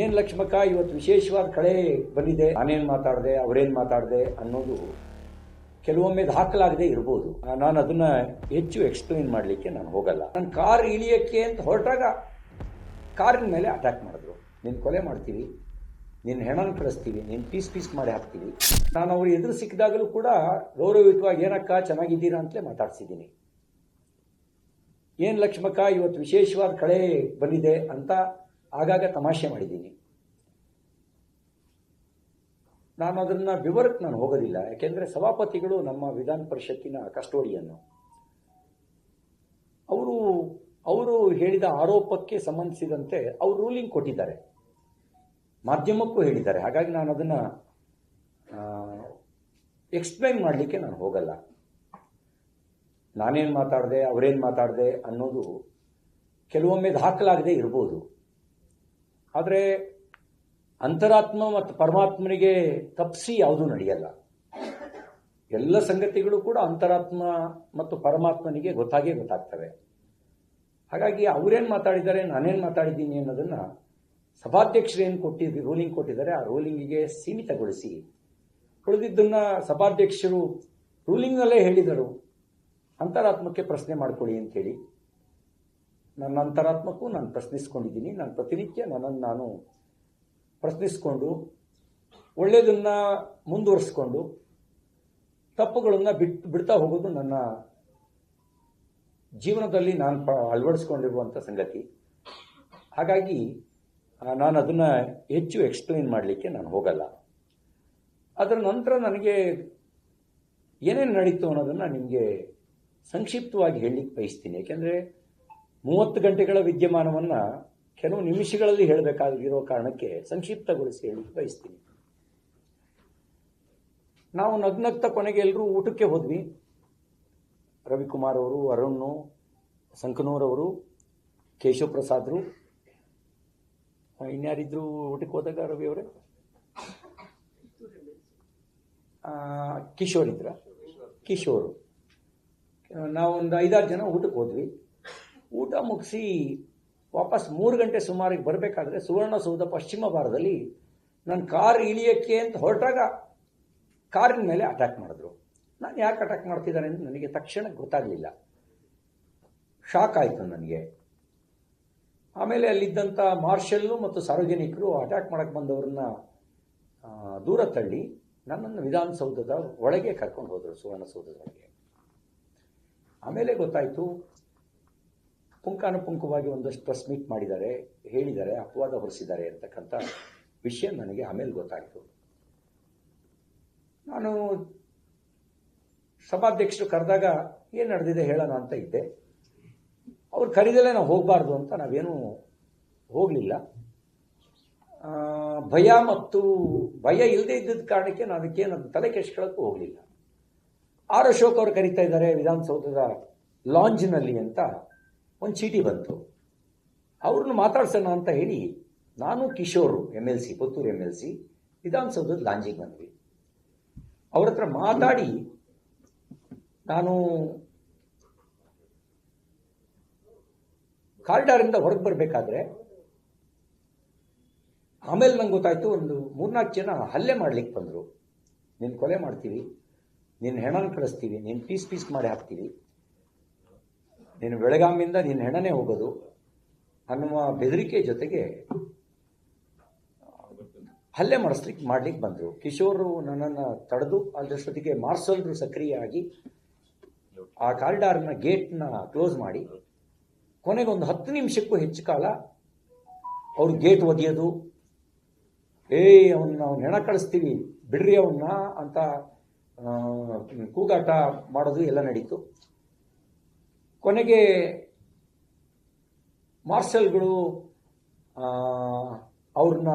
ಏನ್ ಲಕ್ಷ್ಮಕ್ಕ, ಇವತ್ತು ವಿಶೇಷವಾದ ಕಳೆ ಬಂದಿದೆ, ನಾನೇನು ಮಾತಾಡಿದೆ, ಅವರೇನು ಮಾತಾಡಿದೆ ಅನ್ನೋದು ಕೆಲವೊಮ್ಮೆ ದಾಖಲಾಗದೆ ಇರ್ಬೋದು. ನಾನು ಅದನ್ನ ಹೆಚ್ಚು ಎಕ್ಸ್ಪ್ಲೈನ್ ಮಾಡಲಿಕ್ಕೆ ನಾನು ಹೋಗಲ್ಲ. ನಾನು ಕಾರ್ ಇಳಿಯಕ್ಕೆ ಅಂತ ಹೊರಟಾಗ ಕಾರಿನ ಮೇಲೆ ಅಟ್ಯಾಕ್ ಮಾಡಿದ್ರು. ನಿನ್ನ ಕೊಲೆ ಮಾಡ್ತೀವಿ ನಿನ್ನ ಹೆಣನ ಕಳಿಸ್ತೀವಿ ನಿನ್ನ ಪೀಸ್ ಪೀಸ್ ಮಾಡಿ ಹಾಕ್ತೀವಿ. ನಾನು ಅವ್ರು ಎದುರು ಸಿಕ್ಕಿದಾಗಲೂ ಕೂಡ ಗೌರವಯುತವಾಗಿ, ಏನಕ್ಕ ಚೆನ್ನಾಗಿದ್ದೀರಾ ಅಂತಲೇ ಮಾತಾಡ್ಸಿದ್ದೀನಿ. ಏನ್ ಲಕ್ಷ್ಮಕ್ಕ, ಇವತ್ತು ವಿಶೇಷವಾದ ಕಳೆ ಬಂದಿದೆ ಅಂತ ಆಗಾಗ ತಮಾಷೆ ಮಾಡಿದ್ದೀನಿ. ನಾನು ಅದನ್ನು ವಿವರಕ್ಕೆ ನಾನು ಹೋಗೋದಿಲ್ಲ. ಯಾಕೆಂದರೆ ಸಭಾಪತಿಗಳು ನಮ್ಮ ವಿಧಾನ ಪರಿಷತ್ತಿನ ಕಸ್ಟೋಡಿಯನ್ನು, ಅವರು ಅವರು ಹೇಳಿದ ಆರೋಪಕ್ಕೆ ಸಂಬಂಧಿಸಿದಂತೆ ಅವರು ರೂಲಿಂಗ್ ಕೊಟ್ಟಿದ್ದಾರೆ. ಮಾಧ್ಯಮಕ್ಕೂ ಹೇಳಿದ್ದಾರೆ. ಹಾಗಾಗಿ ನಾನು ಅದನ್ನು ಎಕ್ಸ್ಪ್ಲೈನ್ ಮಾಡಲಿಕ್ಕೆ ನಾನು ಹೋಗಲ್ಲ. ನಾನೇನು ಮಾತಾಡಿದೆ, ಅವರೇನು ಮಾತಾಡಿದೆ ಅನ್ನೋದು ಕೆಲವೊಮ್ಮೆ ದಾಖಲಾಗದೆ ಇರ್ಬೋದು. ಆದರೆ ಅಂತರಾತ್ಮ ಮತ್ತು ಪರಮಾತ್ಮನಿಗೆ ತಪ್ಸಿ ಯಾವುದೂ ನಡೆಯಲ್ಲ. ಎಲ್ಲ ಸಂಗತಿಗಳು ಕೂಡ ಅಂತರಾತ್ಮ ಮತ್ತು ಪರಮಾತ್ಮನಿಗೆ ಗೊತ್ತಾಗೇ ಗೊತ್ತಾಗ್ತವೆ. ಹಾಗಾಗಿ ಅವರೇನು ಮಾತಾಡಿದ್ದಾರೆ, ನಾನೇನು ಮಾತಾಡಿದ್ದೀನಿ ಅನ್ನೋದನ್ನ ಸಭಾಧ್ಯಕ್ಷರು ಏನು ಕೊಟ್ಟಿದ್ದು ರೂಲಿಂಗ್ ಕೊಟ್ಟಿದ್ದಾರೆ, ಆ ರೂಲಿಂಗಿಗೆ ಸೀಮಿತಗೊಳಿಸಿ. ಉಳಿದಿದ್ದನ್ನು ಸಭಾಧ್ಯಕ್ಷರು ರೂಲಿಂಗ್ನಲ್ಲೇ ಹೇಳಿದರು. ಅಂತರಾತ್ಮಕ್ಕೆ ಪ್ರಶ್ನೆ ಮಾಡ್ಕೊಳ್ಳಿ ಅಂತೇಳಿ. ನನ್ನ ಅಂತರಾತ್ಮಕ್ಕೂ ನಾನು ಪ್ರಶ್ನಿಸ್ಕೊಂಡಿದ್ದೀನಿ. ನಾನು ಪ್ರತಿನಿತ್ಯ ನನ್ನನ್ನು ನಾನು ಪ್ರಶ್ನಿಸ್ಕೊಂಡು, ಒಳ್ಳೆಯದನ್ನ ಮುಂದುವರಿಸ್ಕೊಂಡು, ತಪ್ಪುಗಳನ್ನು ಬಿಟ್ಟು ಬಿಡ್ತಾ ಹೋಗೋದು ನನ್ನ ಜೀವನದಲ್ಲಿ ನಾನು ಪ ಅಳವಡಿಸ್ಕೊಂಡಿರುವಂಥ ಸಂಗತಿ. ಹಾಗಾಗಿ ನಾನು ಅದನ್ನ ಹೆಚ್ಚು ಎಕ್ಸ್ಪ್ಲೈನ್ ಮಾಡಲಿಕ್ಕೆ ನಾನು ಹೋಗಲ್ಲ. ಅದರ ನಂತರ ನನಗೆ ಏನೇನು ನಡೀತು ಅನ್ನೋದನ್ನು ನಿಮಗೆ ಸಂಕ್ಷಿಪ್ತವಾಗಿ ಹೇಳಲಿಕ್ಕೆ ಬಯಸ್ತೀನಿ. ಯಾಕೆಂದರೆ ಮೂವತ್ತು ಗಂಟೆಗಳ ವಿದ್ಯಮಾನವನ್ನು ಕೆಲವು ನಿಮಿಷಗಳಲ್ಲಿ ಹೇಳಬೇಕಾಗಿರೋ ಕಾರಣಕ್ಕೆ ಸಂಕ್ಷಿಪ್ತಗೊಳಿಸಿ ಹೇಳಿ ಬಯಸ್ತೀನಿ. ನಾವು ನಗ್ನಗ್ತ ಕೊನೆಗೆ ಎಲ್ಲರೂ ಊಟಕ್ಕೆ ಹೋದ್ವಿ. ರವಿಕುಮಾರ್ ಅವರು, ಅರುಣ್, ಸಂಕನೂರ್ ಅವರು, ಕೇಶವ್ ಪ್ರಸಾದ್ರು ಇನ್ಯಾರಿದ್ರು ಊಟಕ್ಕೆ ಹೋದಾಗ ರವಿ ಅವರೇ? ಕಿಶೋರ್ ಇದ್ರ? ಕಿಶೋರು. ನಾವೊಂದು ಐದಾರು ಜನ ಊಟಕ್ಕೆ ಹೋದ್ವಿ. ಊಟ ಮುಗಿಸಿ ವಾಪಸ್ ಮೂರು ಗಂಟೆ ಸುಮಾರಿಗೆ ಬರಬೇಕಾದ್ರೆ ಸುವರ್ಣಸೌಧ ಪಶ್ಚಿಮ ಭಾರತದಲ್ಲಿ ನನ್ನ ಕಾರ್ ಇಳಿಯಕ್ಕೆ ಅಂತ ಹೊರಟಾಗ ಕಾರಿನ ಮೇಲೆ ಅಟ್ಯಾಕ್ ಮಾಡಿದ್ರು. ನಾನು ಯಾಕೆ ಅಟ್ಯಾಕ್ ಮಾಡ್ತಿದ್ದಾರೆ ಅಂತ ನನಗೆ ತಕ್ಷಣ ಗೊತ್ತಾಗಲಿಲ್ಲ. ಶಾಕ್ ಆಯಿತು ನನಗೆ. ಆಮೇಲೆ ಅಲ್ಲಿದ್ದಂಥ ಮಾರ್ಷಲ್ಲು ಮತ್ತು ಸಾರ್ವಜನಿಕರು ಅಟ್ಯಾಕ್ ಮಾಡೋಕ್ಕೆ ಬಂದವ್ರನ್ನ ದೂರ ತಳ್ಳಿ ನನ್ನನ್ನು ವಿಧಾನಸೌಧದ ಒಳಗೆ ಕರ್ಕೊಂಡು ಹೋದರು ಸುವರ್ಣಸೌಧದ ಒಳಗೆ ಆಮೇಲೆ ಗೊತ್ತಾಯಿತು ಪುಂಖಾನುಪುಂಖವಾಗಿ ಒಂದಷ್ಟು ಪ್ರೆಸ್ ಮೀಟ್ ಮಾಡಿದ್ದಾರೆ, ಹೇಳಿದ್ದಾರೆ, ಅಪವಾದ ಹೊರಿಸಿದ್ದಾರೆ ಅಂತಕ್ಕಂಥ ವಿಷಯ ನನಗೆ ಆಮೇಲೆ ಗೊತ್ತಾಯಿತು. ನಾನು ಸಭಾಧ್ಯಕ್ಷರು ಕರೆದಾಗ ಏನು ನಡೆದಿದೆ ಹೇಳೋಣ ಅಂತ ಇದ್ದೆ. ಅವ್ರು ಕರೀದಲ್ಲೇ ನಾವು ಹೋಗಬಾರ್ದು ಅಂತ ನಾವೇನು ಹೋಗಲಿಲ್ಲ. ಭಯ ಮತ್ತು ಭಯ ಇಲ್ಲದೆ ಇದ್ದಿದ್ದ ಕಾರಣಕ್ಕೆ ನಾನು ಅದಕ್ಕೇನು ಅದು ತಲೆ ಕೆಡ್ಸ್ಕೊಳ್ಳೋಕ್ಕೂ ಹೋಗಲಿಲ್ಲ. ಆರ್ ಅಶೋಕ್ ಅವರು ಕರೀತಾ ಇದ್ದಾರೆ ವಿಧಾನಸೌಧದ ಲಾಂಜ್ನಲ್ಲಿ ಅಂತ. ಒಂದು ಚೀಟಿ ಬಂತು. ಅವ್ರನ್ನ ಮಾತಾಡ್ಸೋಣ ಅಂತ ಹೇಳಿ ನಾನು Kishore M L C Puttur M L C ವಿಧಾನಸೌಧದ ಲಾಂಜಿಗೆ ಬಂದ್ವಿ. ಅವ್ರ ಹತ್ರ ಮಾತಾಡಿ ನಾನು ಕಾರಿಡಾರಿಂದ ಹೊರಗೆ ಬರಬೇಕಾದ್ರೆ ಆಮೇಲೆ ನಂಗೆ ಗೊತ್ತಾಯ್ತು ಒಂದು ಮೂರ್ನಾಲ್ಕು ಜನ ಹಲ್ಲೆ ಮಾಡ್ಲಿಕ್ಕೆ ಬಂದರು. ನಿನ್ನ ಕೊಲೆ ಮಾಡ್ತೀವಿ ನಿನ್ನ ಹೆಣನ ಕಳಿಸ್ತೀವಿ ನಿನ್ನ ಪೀಸ್ ಪೀಸ್ ಮಾಡಿ ಹಾಕ್ತೀವಿ. ನೀನು ಬೆಳಗಾಮಿಂದ ನಿನ್ನ ಹೆಣನೇ ಹೋಗೋದು ಅನ್ನುವ ಬೆದರಿಕೆ ಜೊತೆಗೆ, ಹಲ್ಲೆ ಮಾಡಿಸ್ಲಿಕ್ಕೆ ಮಾಡ್ಲಿಕ್ಕೆ ಬಂದರು. ಕಿಶೋರ್ ನನ್ನನ್ನು ತಡೆದು ಅಲ್ಲಷ್ಟೊತ್ತಿಗೆ ಮಾರ್ಷಲ್ರು ಸಕ್ರಿಯವಾಗಿ ಆ ಕಾರಿಡಾರ್ನ ಗೇಟ್ನ ಕ್ಲೋಸ್ ಮಾಡಿ ಕೊನೆಗೆ ಒಂದು ಹತ್ತು ನಿಮಿಷಕ್ಕೂ ಹೆಚ್ಚು ಕಾಲ ಅವ್ರು ಗೇಟ್ ಒದೆಯೋದು ಏಯ್ ಅವನ್ನ ಅವ್ನ ಹೆಣ ಕಳಿಸ್ತೀವಿ, ಬಿಡ್ರಿ ಅವನ್ನ ಅಂತ ಕೂಗಾಟ ಮಾಡೋದು ಎಲ್ಲ ನಡೀತು. ಕೊನೆಗೆ ಮಾರ್ಷಲ್ಗಳು ಅವ್ರನ್ನ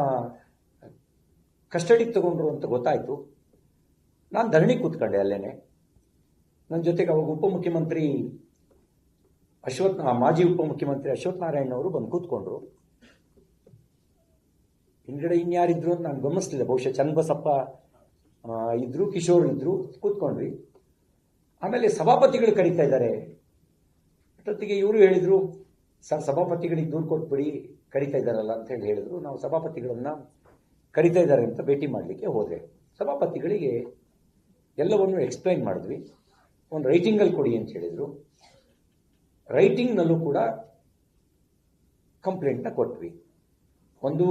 ಕಸ್ಟಡಿಗೆ ತಗೊಂಡ್ರು ಅಂತ ಗೊತ್ತಾಯಿತು. ನಾನು ಧರಣಿ ಕೂತ್ಕೊಂಡೆ ಅಲ್ಲೇನೆ. ನನ್ನ ಜೊತೆಗೆ ಅವಾಗ ಉಪಮುಖ್ಯಮಂತ್ರಿ ಅಶ್ವಥ್ ಮಾಜಿ ಉಪಮುಖ್ಯಮಂತ್ರಿ ಅಶ್ವಥ್ ನಾರಾಯಣ್ ಅವರು ಬಂದು ಕೂತ್ಕೊಂಡ್ರು. ಹಿಂದ್ಗಡೆ ಇನ್ಯಾರಿದ್ರು ಅಂತ ನಾನು ಗಮನಿಸ್ಲಿಲ್ಲ. ಬಹುಶಃ ಚನ್ನಬಸಪ್ಪ ಇದ್ರು, ಕಿಶೋರ್ ಇದ್ರು ಕೂತ್ಕೊಂಡ್ರಿ ಆಮೇಲೆ ಸಭಾಪತಿಗಳು ಕರೀತಾ ಇದ್ದಾರೆ. ಅಷ್ಟೊತ್ತಿಗೆ ಇವರು ಹೇಳಿದರು, ಸರ್, ಸಭಾಪತಿಗಳಿಗೆ ದೂರು ಕೊಟ್ಬಿಡಿ, ಕರಿತಾ ಇದ್ದಾರಲ್ಲ ಅಂತ ಹೇಳಿ ಹೇಳಿದ್ರು. ನಾವು ಸಭಾಪತಿಗಳನ್ನು ಕರಿತಾ ಇದ್ದಾರೆ ಅಂತ ಭೇಟಿ ಮಾಡಲಿಕ್ಕೆ ಹೋದೆ. ಸಭಾಪತಿಗಳಿಗೆ ಎಲ್ಲವನ್ನು ಎಕ್ಸ್ಪ್ಲೈನ್ ಮಾಡಿದ್ವಿ. ಒಂದು ರೈಟಿಂಗಲ್ಲಿ ಕೊಡಿ ಅಂತ ಹೇಳಿದರು. ರೈಟಿಂಗ್ನಲ್ಲೂ ಕೂಡ ಕಂಪ್ಲೇಂಟ್ನ ಕೊಟ್ವಿ. ಒಂದು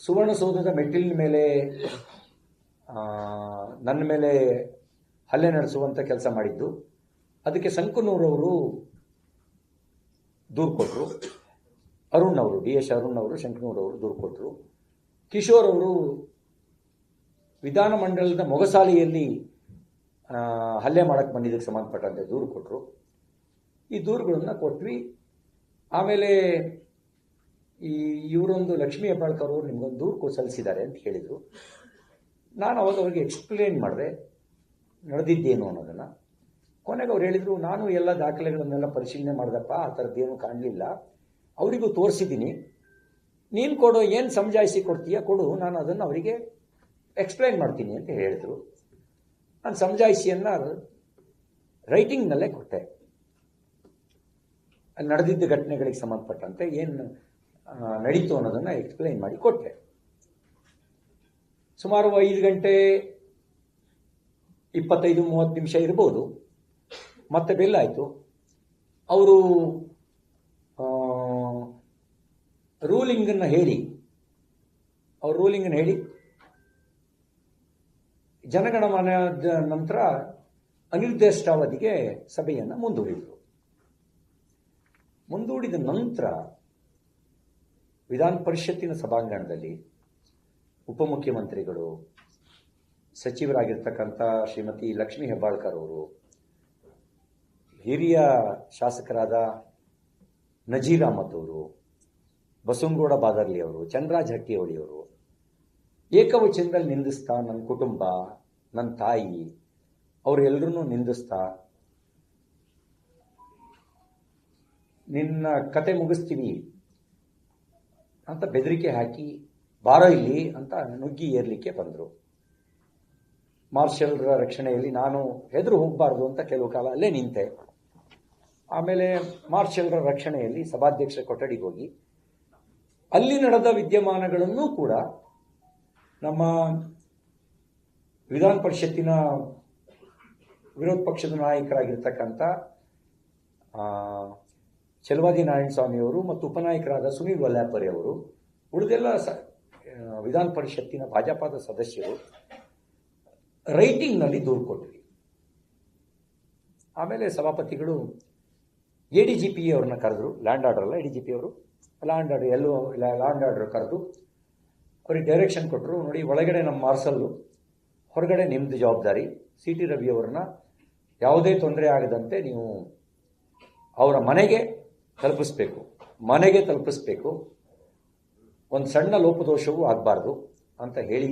ಸುವರ್ಣಸೌಧದ ಮೆಟ್ಟಿಲಿನ ಮೇಲೆ ನನ್ನ ಮೇಲೆ ಹಲ್ಲೆ ನಡೆಸುವಂಥ ಕೆಲಸ ಮಾಡಿದ್ದು. ಅದಕ್ಕೆ ಸಂಕನೂರವರು ದೂರು ಕೊಟ್ಟರು ಅರುಣ್ ಅವರು ಡಿ ಎಸ್ ಅರುಣ್ ಅವರು ಶಂಕನೂರವರು ದೂರು ಕೊಟ್ಟರು ಕಿಶೋರ್ ಅವರು ವಿಧಾನಮಂಡಲದ ಮೊಗಸಾಲೆಯಲ್ಲಿ ಹಲ್ಲೆ ಮಾಡಕ್ಕೆ ಬಂದಿದ್ದಕ್ಕೆ ಸಂಬಂಧಪಟ್ಟಂತೆ ದೂರು ಕೊಟ್ಟರು ಈ ದೂರುಗಳನ್ನು ಕೊಟ್ವಿ. ಆಮೇಲೆ ಈ ಇವರೊಂದು ಲಕ್ಷ್ಮೀ ಹೆಬ್ಬಾಳ್ಕರ್ ಅವರು ನಿಮಗೊಂದು ದೂರು ಸಲ್ಲಿಸಿದ್ದಾರೆ ಅಂತ ಹೇಳಿದರು. ನಾನು ಅವಾಗ ಅವ್ರಿಗೆ ಎಕ್ಸ್ಪ್ಲೇನ್ ಮಾಡಿದೆ, ನಡೆದಿದ್ದೇನು ಅನ್ನೋದನ್ನು. ಕೊನೆಗೆ ಅವ್ರು ಹೇಳಿದರು, ನಾನು ಎಲ್ಲ ದಾಖಲೆಗಳನ್ನೆಲ್ಲ ಪರಿಶೀಲನೆ ಮಾಡಿದಪ್ಪ, ಆ ಥರದ್ದೇನು ಕಾಣಲಿಲ್ಲ. ಅವರಿಗೂ ತೋರಿಸಿದ್ದೀನಿ. ನೀನು ಕೊಡು ಏನು ಸಮಜಾಯಿಸಿ ಕೊಡ್ತೀಯ ಕೊಡು, ನಾನು ಅದನ್ನು ಅವರಿಗೆ ಎಕ್ಸ್ಪ್ಲೈನ್ ಮಾಡ್ತೀನಿ, ಅಂತ ಹೇಳಿದರು. ನಾನು ಸಮಜಾಯಿಸಿಯನ್ನು ರೈಟಿಂಗ್ನಲ್ಲೇ ಕೊಟ್ಟೆ. ನಡೆದಿದ್ದ ಘಟನೆಗಳಿಗೆ ಸಂಬಂಧಪಟ್ಟಂತೆ ಏನು ನಡೀತು ಅನ್ನೋದನ್ನು ಎಕ್ಸ್ಪ್ಲೈನ್ ಮಾಡಿ ಕೊಟ್ಟೆ. ಸುಮಾರು ಐದು ಗಂಟೆ ಇಪ್ಪತ್ತೈದು ಮೂವತ್ತು ನಿಮಿಷ ಇರ್ಬೋದು. ಮತ್ತೆ ಬೆಲ್ ಆಯಿತು. ಅವರು ರೂಲಿಂಗನ್ನು ಹೇಳಿ, ಅವ್ರ ರೂಲಿಂಗನ್ನು ಹೇಳಿ ಜನಗಣಮನದ ನಂತರ ಅನಿರ್ದಿಷ್ಟಾವಧಿಗೆ ಸಭೆಯನ್ನು ಮುಂದೂಡಿದರು. ಮುಂದೂಡಿದ ನಂತರ ವಿಧಾನ ಪರಿಷತ್ತಿನ ಸಭಾಂಗಣದಲ್ಲಿ ಉಪಮುಖ್ಯಮಂತ್ರಿಗಳು, ಸಚಿವರಾಗಿರ್ತಕ್ಕಂಥ ಶ್ರೀಮತಿ ಲಕ್ಷ್ಮೀ ಹೆಬ್ಬಾಳ್ಕರ್ ಅವರು ಹಿರಿಯ ಶಾಸಕರಾದ ನಜೀರ್ ಅಹಮದ್ ಅವರು, ಬಸವನಗೌಡ ಬಾದರ್ಲಿ ಅವರು, ಚಂದ್ರಾಜ್ ಹಟ್ಟಿಹೊಳಿ ಅವರು, ಏಕವಚನದಲ್ಲಿ ನಿಂದಿಸ್ತಾ ನನ್ನ ಕುಟುಂಬ, ನನ್ನ ತಾಯಿ ಅವರೆಲ್ಲರೂ ನಿಂದಿಸ್ತಾ ನಿನ್ನ ಕತೆ ಮುಗಿಸ್ತೀನಿ ಅಂತ ಬೆದರಿಕೆ ಹಾಕಿ ಬಾರೋ ಇಲ್ಲಿ ಅಂತ ನುಗ್ಗಿ ಏರ್ಲಿಕ್ಕೆ ಬಂದರು. ಮಾರ್ಷಲ್ರ ರಕ್ಷಣೆಯಲ್ಲಿ ನಾನು ಹೆದರು ಹೋಗಬಾರ್ದು ಅಂತ ಕೆಲವು ಕಾಲ ಅಲ್ಲೇ ನಿಂತೆ. ಆಮೇಲೆ ಮಾರ್ಷಲ್ರ ರಕ್ಷಣೆಯಲ್ಲಿ ಸಭಾಧ್ಯಕ್ಷರ ಕೊಠಡಿಗೆ ಹೋಗಿ ಅಲ್ಲಿ ನಡೆದ ವಿದ್ಯಮಾನಗಳನ್ನೂ ಕೂಡ ನಮ್ಮ ವಿಧಾನ ಪರಿಷತ್ತಿನ ವಿರೋಧ ಪಕ್ಷದ ನಾಯಕರಾಗಿರ್ತಕ್ಕಂಥ ಚಲವಾದಿ ನಾರಾಯಣ ಸ್ವಾಮಿಯವರು ಮತ್ತು ಉಪನಾಯಕರಾದ ಸುನೀಲ್ ವಲ್ಲಾಪರಿ ಅವರು, ಉಳಿದೆಲ್ಲ ಸ ವಿಧಾನ ಪರಿಷತ್ತಿನ ಭಾಜಪದ ಸದಸ್ಯರು ರೈಟಿಂಗ್ನಲ್ಲಿ ದೂರು ಕೊಟ್ವಿ. ಆಮೇಲೆ ಸಭಾಪತಿಗಳು ಎ ಡಿ ಜಿ ಪಿ ಅವ್ರನ್ನ ಕರೆದ್ರು ಲ್ಯಾಂಡ್ ಆರ್ಡರ್ ಅಲ್ಲ, ಎ ಡಿ ಜಿ ಪಿ ಅವರು. ಲ್ಯಾಂಡ್ ಆರ್ಡರ್ ಎಲ್ಲೋ ಲ್ಯಾಂಡ್ ಆರ್ಡರ್ ಕರೆದು ಅವ್ರಿಗೆ ಡೈರೆಕ್ಷನ್ ಕೊಟ್ಟರು ನೋಡಿ, ಒಳಗಡೆ ನಮ್ಮ ಮಾರ್ಸಲ್ಲು, ಹೊರಗಡೆ ನಿಮ್ಮದು ಜವಾಬ್ದಾರಿ. ಸಿ ಟಿ ರವಿ ಅವ್ರನ್ನ ಯಾವುದೇ ತೊಂದರೆ ಆಗದಂತೆ ನೀವು ಅವರ ಮನೆಗೆ ತಲುಪಿಸ್ಬೇಕು. ಮನೆಗೆ ತಲುಪಿಸ್ಬೇಕು. ಒಂದು ಸಣ್ಣ ಲೋಪದೋಷವೂ ಆಗಬಾರ್ದು ಅಂತ ಹೇಳಿ